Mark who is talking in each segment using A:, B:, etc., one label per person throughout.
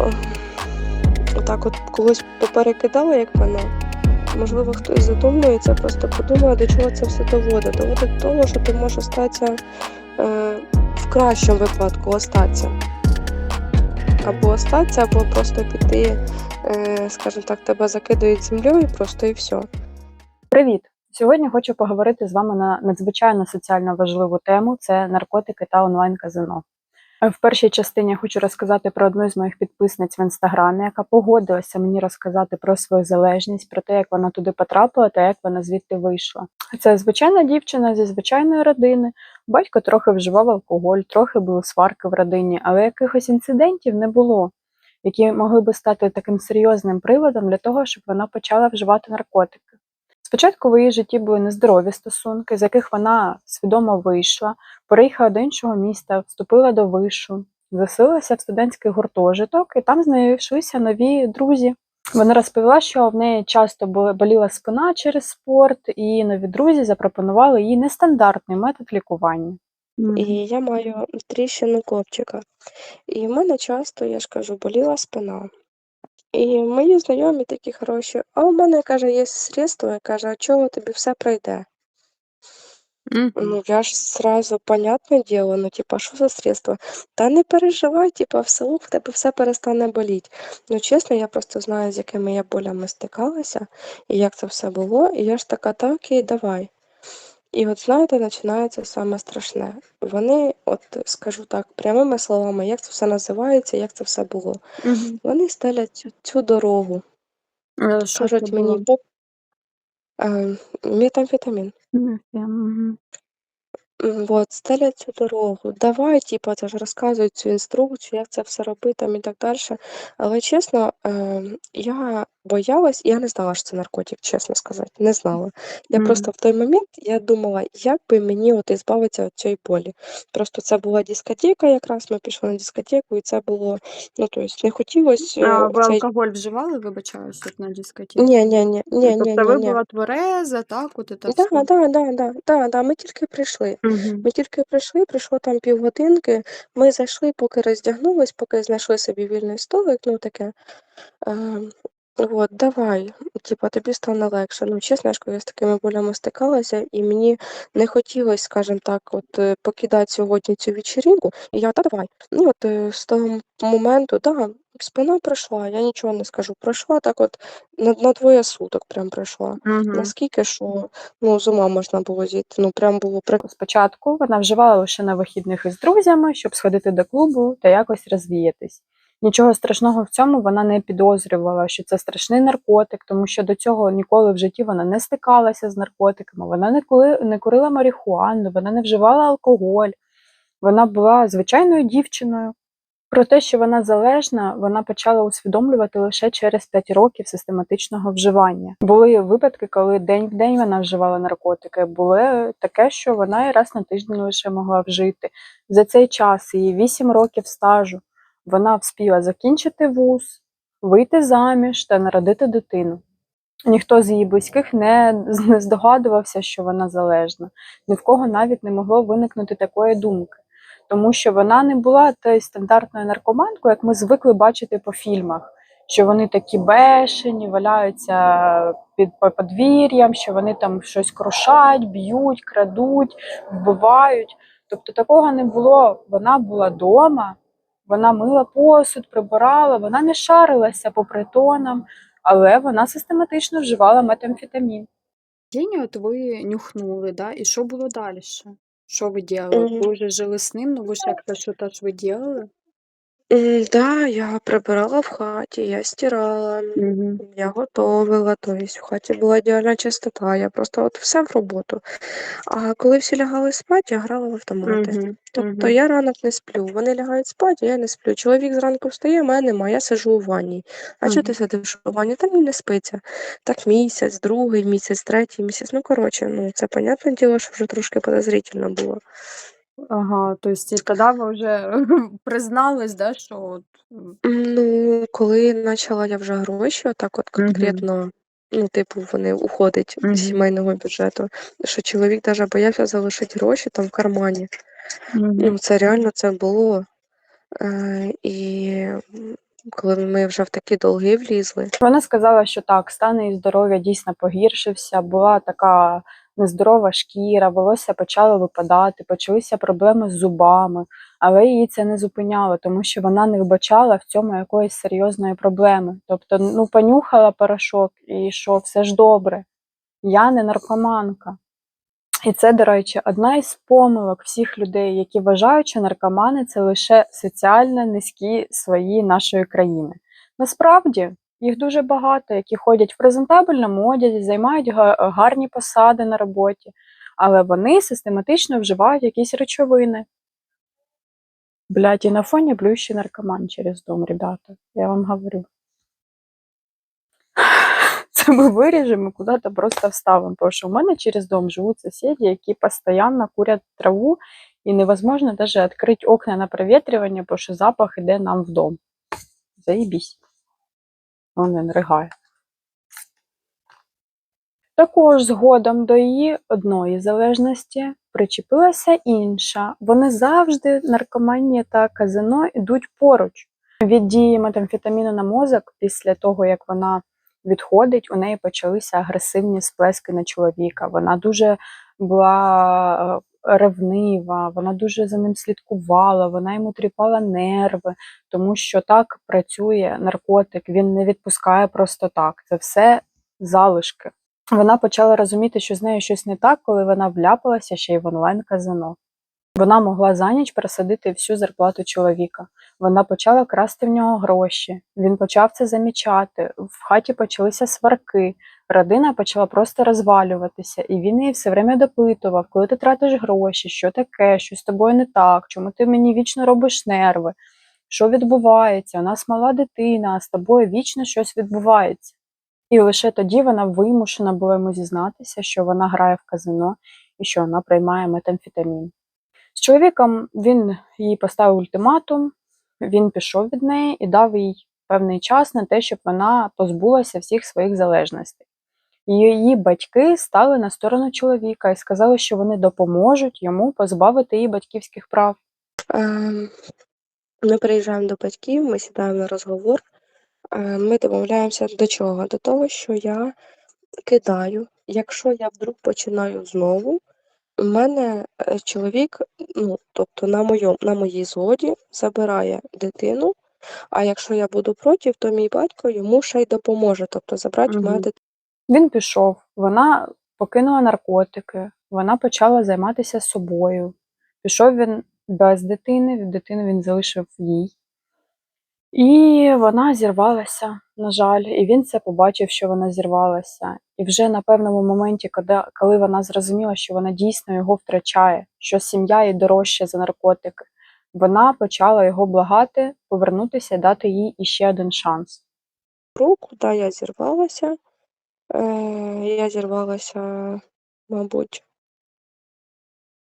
A: о, отак от когось поперекидала, як мене. Можливо, хтось задумується, просто подумає, до чого це все доводить. Доводить до того, що ти можеш остатися е, в кращому випадку остатися. Або остатися, або просто піти, е, скажімо так, тебе закидають землею просто і все.
B: Привіт! Сьогодні хочу поговорити з вами на надзвичайно соціально важливу тему це наркотики та онлайн-казино. В першій частині я хочу розказати про одну з моїх підписниць в інстаграмі, яка погодилася мені розказати про свою залежність, про те, як вона туди потрапила та як вона звідти вийшла. Це звичайна дівчина зі звичайної родини. Батько трохи вживав алкоголь, трохи були сварки в родині, але якихось інцидентів не було, які могли би стати таким серйозним приводом для того, щоб вона почала вживати наркотики. Спочатку в її житті були нездорові стосунки, з яких вона свідомо вийшла, переїхала до іншого міста, вступила до вишу, заселилася в студентський гуртожиток, і там знайшлися нові друзі. Вона розповіла, що в неї часто боліла спина через спорт, і нові друзі запропонували їй нестандартний метод лікування.
A: І я маю тріщину копчика. І в мене часто, я ж кажу, боліла спина. І мої знайомі такі хороші, а у мене, каже, є средство, і каже, а чого тобі все пройде? Ну, я ж сразу, понятне діло, ну, типа, що за средство? Та не переживай, типа, вслух в тебе все перестане боліти. Ну, чесно, я просто знаю, з якими я болями стикалася, і як це все було, і я ж така, та окей, давай. І от знаєте, починається саме страшне. Вони, от скажу так, прямими словами, як це все називається, як це все було. Вони стелять цю, цю дорогу.
B: Е, Що це
A: Кажуть мені,
B: було?
A: «Бо- е, метамфетамін.
B: Мгм.
A: Вот, стелять цю дорогу. Давай, типа, це ж розказують цю інструкцію, як це все робити там і так далі. Але чесно, е, я боялась, я не знала, що це наркотик, чесно сказати, не знала. Я
B: Мгм.
A: просто в той момент я думала, як би мені от ізбавитися від цієї болі. Просто це була дискотека, якраз ми пішли на дискотеку, і це було, ну, тобто, не хотілося
C: А
A: е,
C: ви
A: цей...
C: алкоголь вживали, вибачаюсь, от на дискотеці?
A: Ні, ні, ні, ні, ні,
C: Тобто
A: ні,
C: ви
A: ні.
C: була твереза, так, от
A: Да,
C: все?
A: да, да, да, да, да, ми тільки прийшли. Ми тільки прийшли, пройшло там півгодинки. Ми зайшли, поки роздягнулись, поки знайшли собі вільний столик, ну таке. Е, от, давай, типа, тобі стане легше. Ну, чесно, кажу, я з такими болями стикалася, і мені не хотілося, скажімо так, от е, покидати сьогодні цю вечірінку. І я, та давай. Ну, от з того моменту, да, спина пройшла, я нічого не скажу. Пройшла так от на, на двоє суток прям пройшла.
C: Мгм.
A: Наскільки, що ну, з ума можна було зійти. Ну, прям було прикольно.
B: Спочатку вона вживала лише на вихідних із друзями, щоб сходити до клубу та якось розвіятись. Нічого страшного в цьому вона не підозрювала, що це страшний наркотик, тому що до цього ніколи в житті вона не стикалася з наркотиками, вона не, коли, не курила марихуану, вона не вживала алкоголь, вона була звичайною дівчиною. Про те, що вона залежна, вона почала усвідомлювати лише через 5 років систематичного вживання. Були випадки, коли день в день вона вживала наркотики. Було таке, що вона і раз на тиждень лише могла вжити. За цей час її 8 років стажу. Вона вспіла закінчити вуз, вийти заміж та народити дитину. Ніхто з її близьких не, не здогадувався, що вона залежна. Ні в кого навіть не могло виникнути такої думки тому що вона не була тою стандартною наркоманкою, як ми звикли бачити по фільмах. Що вони такі бешені, валяються під подвір'ям, що вони там щось крушать, б'ють, крадуть, вбивають. Тобто такого не було. Вона була вдома, вона мила посуд, прибирала, вона не шарилася по притонам, але вона систематично вживала метамфетамін.
C: Тіні от ви нюхнули, да? І що було далі? Що ви
A: діяли?
C: Ви вже жили з ним, ну ви ж як-то що теж ж ви делали?
A: М, Да, я прибирала в хаті, я стирала,
C: Угу.
A: я готовила, то есть в хаті була ідеальна чистота, я просто от все в роботу. А коли всі лягали спати, я грала в автомати.
C: Угу.
A: Тобто я ранок не сплю. Вони лягають спати, я не сплю. Чоловік зранку встає, мене немає, я сиджу у ванні. А чого ти
C: Мгм.
A: сидиш у ванні? Та мені не спиться. Так місяць, другий місяць, третій місяць. Ну, коротше, ну це понятне діло, що вже трошки подозрительно було.
C: Ага, то есть і тоді ви вже признались, да, що от... м,
A: Ну, коли почала я вже гроші, отак от
C: Мгм.
A: конкретно, ну, типу, вони уходять
C: Мгм.
A: з сімейного бюджету, що чоловік навіть боявся залишити гроші там в кармані.
C: Мгм.
A: Ну, це реально це було. Е, і м, коли ми вже в такі долги влізли.
B: Вона сказала, що так, стан її здоров'я дійсно погіршився, була така нездорова шкіра, волосся почало випадати, почалися проблеми з зубами, але її це не зупиняло, тому що вона не вбачала в цьому якоїсь серйозної проблеми. Тобто, ну, понюхала порошок і що все ж добре. Я не наркоманка. І це, до речі, одна із помилок всіх людей, які вважають, що наркомани це лише соціально низькі свої нашої країни. Насправді їх дуже багато, які ходять в презентабельному одязі, займають гарні посади на роботі, але вони систематично вживають якісь речовини. Блядь, і на фоні блющий наркоман через дом, ребята. Я вам говорю. Це ми виріжемо куди-то просто вставимо. Тому що у мене через дом живуть сусіди, які постійно курять траву, і невозможно навіть відкрити окна на проветрювання, тому що запах іде нам в дом. Заїбісь. Він ригає. Також згодом до її одної залежності причепилася інша. Вони завжди, наркоманія та казино, йдуть поруч. Від дії метамфетаміну на мозок, після того, як вона відходить, у неї почалися агресивні сплески на чоловіка. Вона дуже була е, ревнива, вона дуже за ним слідкувала, вона йому тріпала нерви, тому що так працює наркотик, він не відпускає просто так. Це все залишки. Вона почала розуміти, що з нею щось не так, коли вона вляпалася ще й в онлайн-казино. Вона могла за ніч пересадити всю зарплату чоловіка. Вона почала красти в нього гроші. Він почав це замічати. В хаті почалися сварки. Родина почала просто розвалюватися, і він її все время допитував, коли ти тратиш гроші, що таке, що з тобою не так, чому ти мені вічно робиш нерви, що відбувається? У нас мала дитина, а з тобою вічно щось відбувається. І лише тоді вона вимушена була йому зізнатися, що вона грає в казино і що вона приймає метамфетамін. З чоловіком він їй поставив ультиматум, він пішов від неї і дав їй певний час на те, щоб вона позбулася всіх своїх залежностей. Її батьки стали на сторону чоловіка і сказали, що вони допоможуть йому позбавити її батьківських прав.
A: Ем, Ми приїжджаємо до батьків, ми сідаємо на розговор. Е, Ми домовляємося до чого? До того, що я кидаю. Якщо я вдруг починаю знову, у мене е, чоловік, ну, тобто на моєму, на моїй згоді, забирає дитину. А якщо я буду проти, то мій батько йому ще й допоможе, тобто забрати в мене дитину.
B: Він пішов, вона покинула наркотики, вона почала займатися собою. Пішов він без дитини, дитину він залишив їй. І вона зірвалася, на жаль, і він це побачив, що вона зірвалася. І вже на певному моменті, коли, вона зрозуміла, що вона дійсно його втрачає, що сім'я їй дорожча за наркотики, вона почала його благати повернутися дати їй іще один шанс.
A: руку, да, я зірвалася. Е, я зірвалася, мабуть,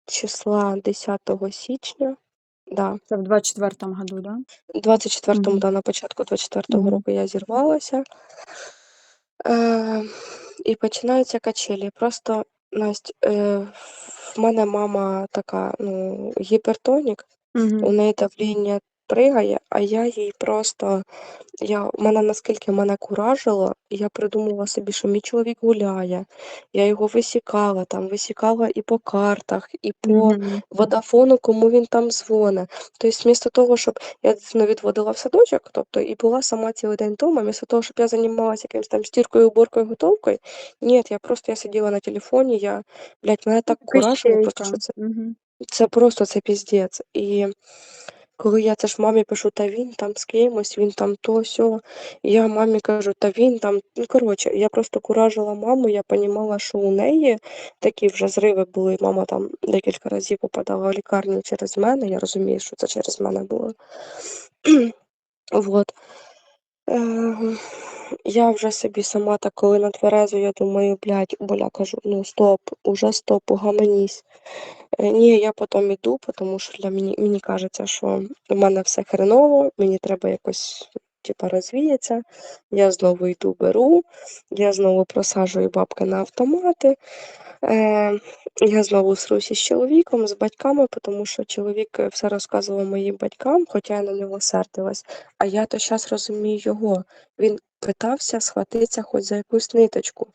A: числа 10 січня. Да.
C: Це в 24-му году, да?
A: 24-му,
C: Мгм.
A: да, на початку 24-го
C: Мгм.
A: року я зірвалася. Е, і починаються качелі. Просто, Настя, е, в мене мама така, ну, гіпертонік, у
C: Мгм.
A: неї давління пригає, а я їй просто. Я, мене наскільки мене куражило, я придумала собі, що мій чоловік гуляє. Я його висікала там, висікала і по картах, і по
C: Мгм.
A: водафону, кому він там дзвонить. Тобто, вмісто того, щоб я дитину відводила в садочок, тобто і була сама цілий день вдома, вмісто того, щоб я займалася якимось там стіркою, уборкою, готовкою, ні, я просто я сиділа на телефоні, я, блядь, мене так куражило, просто що це,
C: Мгм.
A: це просто це піздець. І коли я це ж мамі пишу, та він там з кимось, він там то сьо. Я мамі кажу, та він там. Ну, коротше, я просто куражила маму, я розуміла, що у неї такі вже зриви були. Мама там декілька разів попадала в лікарню через мене. Я розумію, що це через мене було. Вот. Е, я вже собі сама так, коли на тверезу, я думаю, блядь, боля кажу, ну стоп, уже стоп, угаманісь. Е, Ні, я потім іду, тому що для мені, мені кажеться, що в мене все хреново, мені треба якось типа розвіється, я знову йду беру, я знову просаджую бабки на автомати. Е, я знову сруся з чоловіком, з батьками, тому що чоловік все розказував моїм батькам, хоча я на нього сердилась. А я то зараз розумію його. Він питався схватитися хоч за якусь ниточку.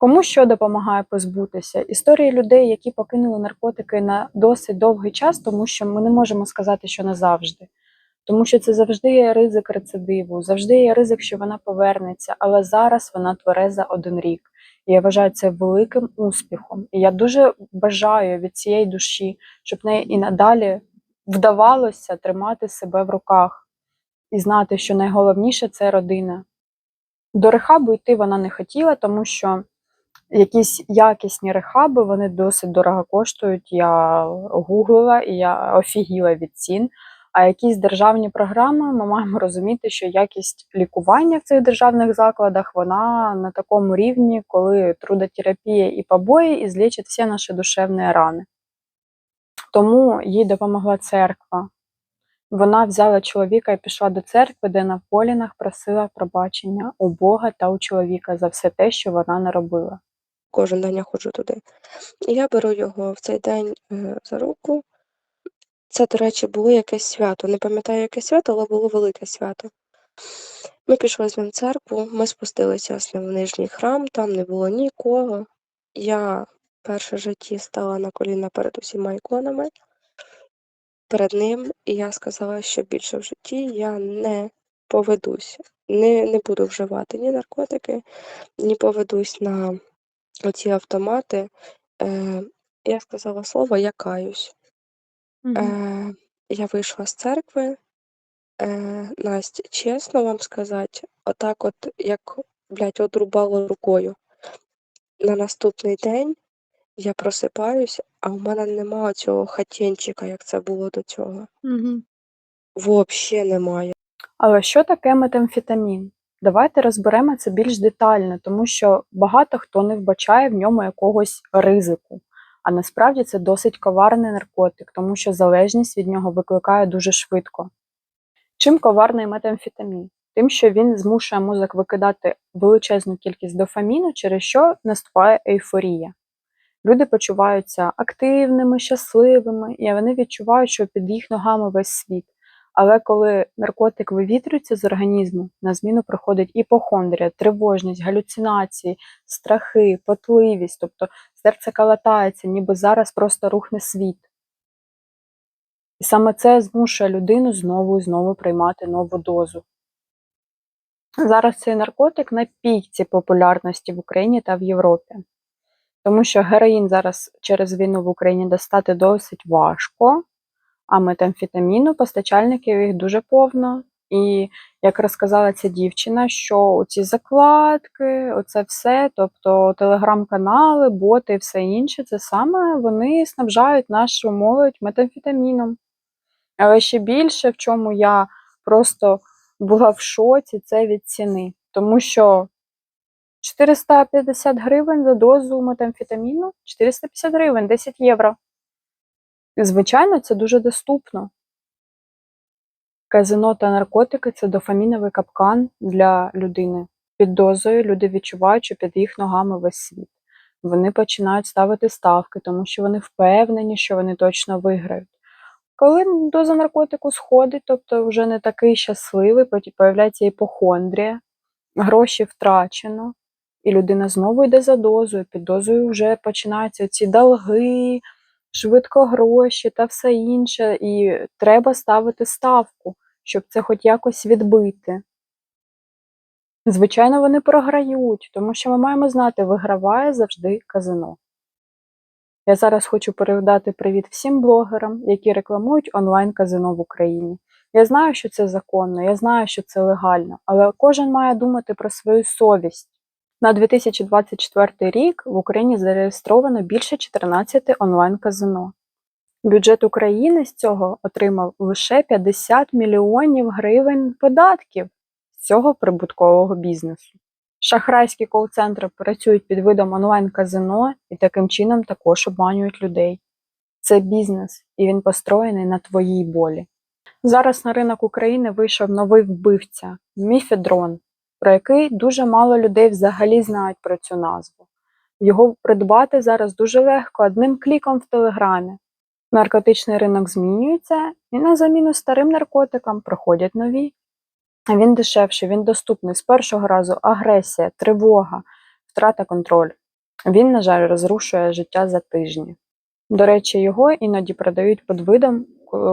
B: Кому що допомагає позбутися? Історії людей, які покинули наркотики на досить довгий час, тому що ми не можемо сказати, що назавжди. Тому що це завжди є ризик рецидиву, завжди є ризик, що вона повернеться, але зараз вона твереза один рік. І я вважаю це великим успіхом. І я дуже бажаю від цієї душі, щоб неї і надалі вдавалося тримати себе в руках і знати, що найголовніше це родина. До рехабу йти вона не хотіла, тому що якісь якісні рехаби вони досить дорого коштують. Я гуглила і я офігіла від цін. А якісь державні програми ми маємо розуміти, що якість лікування в цих державних закладах вона на такому рівні, коли трудотерапія і побої і злічать всі наші душевні рани. Тому їй допомогла церква. Вона взяла чоловіка і пішла до церкви, де на колінах просила пробачення у Бога та у чоловіка за все те, що вона не робила.
A: Кожен день я ходжу туди. І я беру його в цей день е, за руку. Це, до речі, було якесь свято. Не пам'ятаю, яке свято, але було велике свято. Ми пішли з ним в церкву, ми спустилися з ним в нижній храм, там не було нікого. Я перше в житті стала на коліна перед усіма іконами, перед ним, і я сказала, що більше в житті я не поведусь, не, не буду вживати ні наркотики, ні поведусь на оці автомати. Е, я сказала слово я каюсь. Е, я вийшла з церкви. Е, Настя, чесно вам сказати, отак от, як, блядь, одрубало рукою. На наступний день я просипаюсь, а в мене нема цього хатінчика, як це було до цього.
C: Угу.
A: Вообще немає.
B: Але що таке метамфетамін? Давайте розберемо це більш детально, тому що багато хто не вбачає в ньому якогось ризику. А насправді це досить коварний наркотик, тому що залежність від нього викликає дуже швидко. Чим коварний метамфетамін? Тим, що він змушує мозок викидати величезну кількість дофаміну, через що наступає ейфорія. Люди почуваються активними, щасливими, і вони відчувають, що під їх ногами весь світ. Але коли наркотик вивітрюється з організму, на зміну приходить іпохондрія, тривожність, галюцинації, страхи, потливість, тобто серце калатається, ніби зараз просто рухне світ. І саме це змушує людину знову і знову приймати нову дозу. Зараз цей наркотик на пікці популярності в Україні та в Європі. Тому що героїн зараз через війну в Україні достати досить важко, а метамфетаміну постачальників їх дуже повно. І як розказала ця дівчина, що ці закладки, оце все, тобто телеграм-канали, боти і все інше, це саме вони снабжають нашу молодь метамфетаміном. Але ще більше, в чому я просто була в шоці, це від ціни. Тому що 450 гривень за дозу метамфетаміну, 450 гривень, 10 євро. Звичайно, це дуже доступно. Казино та наркотики це дофаміновий капкан для людини. Під дозою люди відчувають, що під їх ногами весь світ. Вони починають ставити ставки, тому що вони впевнені, що вони точно виграють. Коли доза наркотику сходить, тобто вже не такий щасливий, потім появляється іпохондрія, гроші втрачено, і людина знову йде за дозою, під дозою вже починаються ці долги, швидко гроші та все інше, і треба ставити ставку, щоб це хоч якось відбити. Звичайно, вони програють, тому що ми маємо знати, виграває завжди казино. Я зараз хочу передати привіт всім блогерам, які рекламують онлайн-казино в Україні. Я знаю, що це законно, я знаю, що це легально, але кожен має думати про свою совість. На 2024 рік в Україні зареєстровано більше 14 онлайн-казино. Бюджет України з цього отримав лише 50 мільйонів гривень податків з цього прибуткового бізнесу. Шахрайські кол-центри працюють під видом онлайн-казино і таким чином також обманюють людей. Це бізнес, і він построєний на твоїй болі. Зараз на ринок України вийшов новий вбивця міфедрон, про який дуже мало людей взагалі знають про цю назву. Його придбати зараз дуже легко одним кліком в телеграмі. Наркотичний ринок змінюється, і на заміну старим наркотикам проходять нові. Він дешевший, він доступний з першого разу агресія, тривога, втрата контролю. Він, на жаль, розрушує життя за тижні. До речі, його іноді продають під видом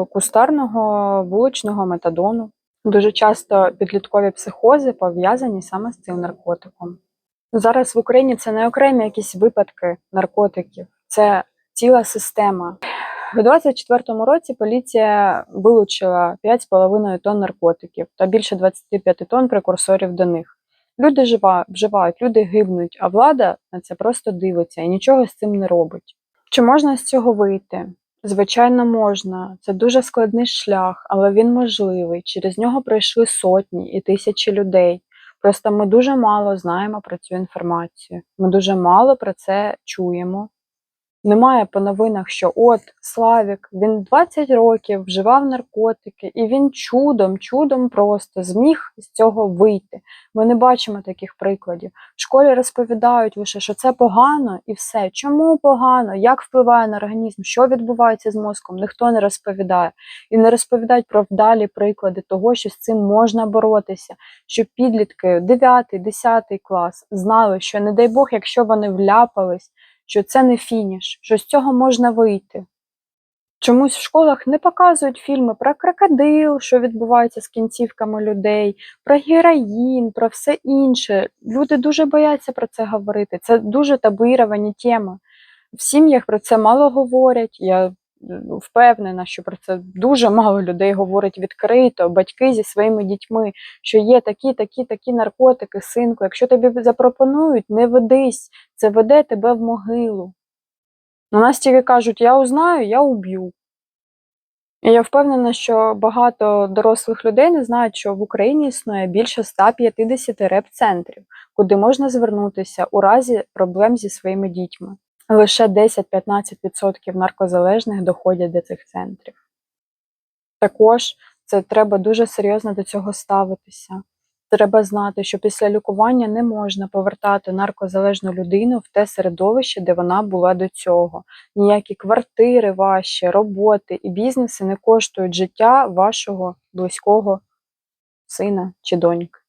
B: кустарного вуличного метадону. Дуже часто підліткові психози пов'язані саме з цим наркотиком. Зараз в Україні це не окремі якісь випадки наркотиків, це ціла система. У 2024 році поліція вилучила 5,5 тонн наркотиків та більше 25 тонн прекурсорів до них. Люди жива- вживають, люди гибнуть, а влада на це просто дивиться і нічого з цим не робить. Чи можна з цього вийти? Звичайно, можна. Це дуже складний шлях, але він можливий. Через нього пройшли сотні і тисячі людей. Просто ми дуже мало знаємо про цю інформацію. Ми дуже мало про це чуємо. Немає по новинах, що от Славік, він 20 років вживав наркотики, і він чудом, чудом просто зміг з цього вийти. Ми не бачимо таких прикладів. В школі розповідають лише, що це погано і все. Чому погано? Як впливає на організм? Що відбувається з мозком? Ніхто не розповідає. І не розповідають про вдалі приклади того, що з цим можна боротися. Щоб підлітки 9, 10 клас знали, що не дай Бог, якщо вони вляпались, що це не фініш, що з цього можна вийти. Чомусь в школах не показують фільми про крокодил, що відбувається з кінцівками людей, про героїн, про все інше. Люди дуже бояться про це говорити. Це дуже табуїровані теми. В сім'ях про це мало говорять. Я впевнена, що про це дуже мало людей говорять відкрито, батьки зі своїми дітьми, що є такі, такі, такі наркотики, синку. Якщо тобі запропонують, не ведись, це веде тебе в могилу. У нас тільки кажуть, я узнаю, я уб'ю. І я впевнена, що багато дорослих людей не знають, що в Україні існує більше 150 реп-центрів, куди можна звернутися у разі проблем зі своїми дітьми. Лише 10-15% наркозалежних доходять до цих центрів. Також це треба дуже серйозно до цього ставитися. Треба знати, що після лікування не можна повертати наркозалежну людину в те середовище, де вона була до цього. Ніякі квартири ваші, роботи і бізнеси не коштують життя вашого близького сина чи доньки.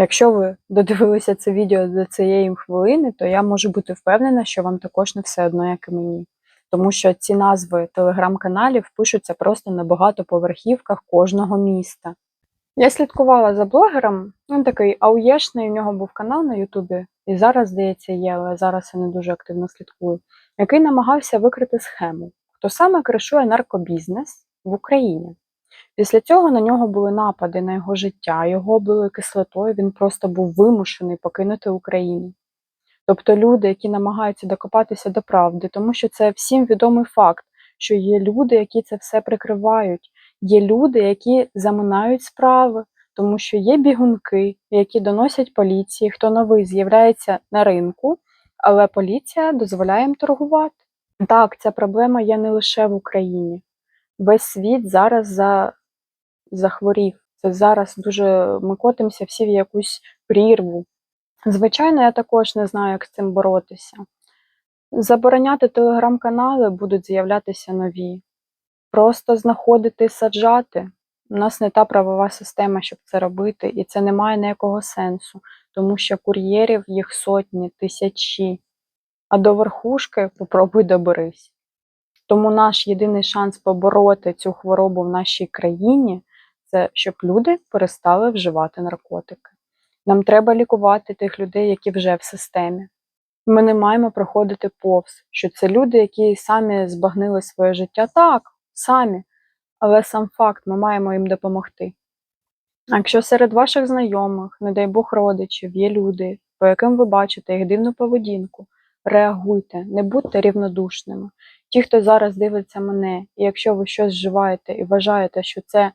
B: Якщо ви додивилися це відео до цієї хвилини, то я можу бути впевнена, що вам також не все одно, як і мені. Тому що ці назви телеграм-каналів пишуться просто на багатоповерхівках кожного міста. Я слідкувала за блогером, він такий ауєшний, у нього був канал на Ютубі, і зараз, здається, є, але зараз я не дуже активно слідкую, який намагався викрити схему, хто саме кришує наркобізнес в Україні. Після цього на нього були напади на його життя, його облили кислотою, він просто був вимушений покинути Україну. Тобто люди, які намагаються докопатися до правди, тому що це всім відомий факт, що є люди, які це все прикривають, є люди, які заминають справи, тому що є бігунки, які доносять поліції, хто новий з'являється на ринку, але поліція дозволяє їм торгувати. Так, ця проблема є не лише в Україні. Весь світ зараз за... захворів. Це зараз дуже ми котимося всі в якусь прірву. Звичайно, я також не знаю, як з цим боротися. Забороняти телеграм-канали будуть з'являтися нові. Просто знаходити, саджати. У нас не та правова система, щоб це робити, і це не має ніякого сенсу, тому що кур'єрів їх сотні, тисячі. А до верхушки попробуй доберись. Тому наш єдиний шанс побороти цю хворобу в нашій країні це щоб люди перестали вживати наркотики. Нам треба лікувати тих людей, які вже в системі. Ми не маємо проходити повз, що це люди, які самі збагнили своє життя. Так, самі. Але сам факт, ми маємо їм допомогти. А якщо серед ваших знайомих, не дай Бог родичів, є люди, по яким ви бачите їх дивну поведінку, реагуйте, не будьте рівнодушними. Ті, хто зараз дивиться мене, і якщо ви щось вживаєте і вважаєте, що це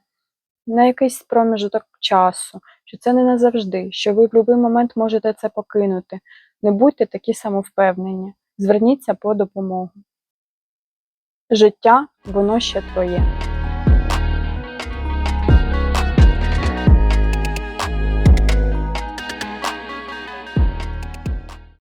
B: на якийсь проміжок часу, що це не назавжди, що ви в будь-який момент можете це покинути, не будьте такі самовпевнені, зверніться по допомогу. Життя, воно ще твоє.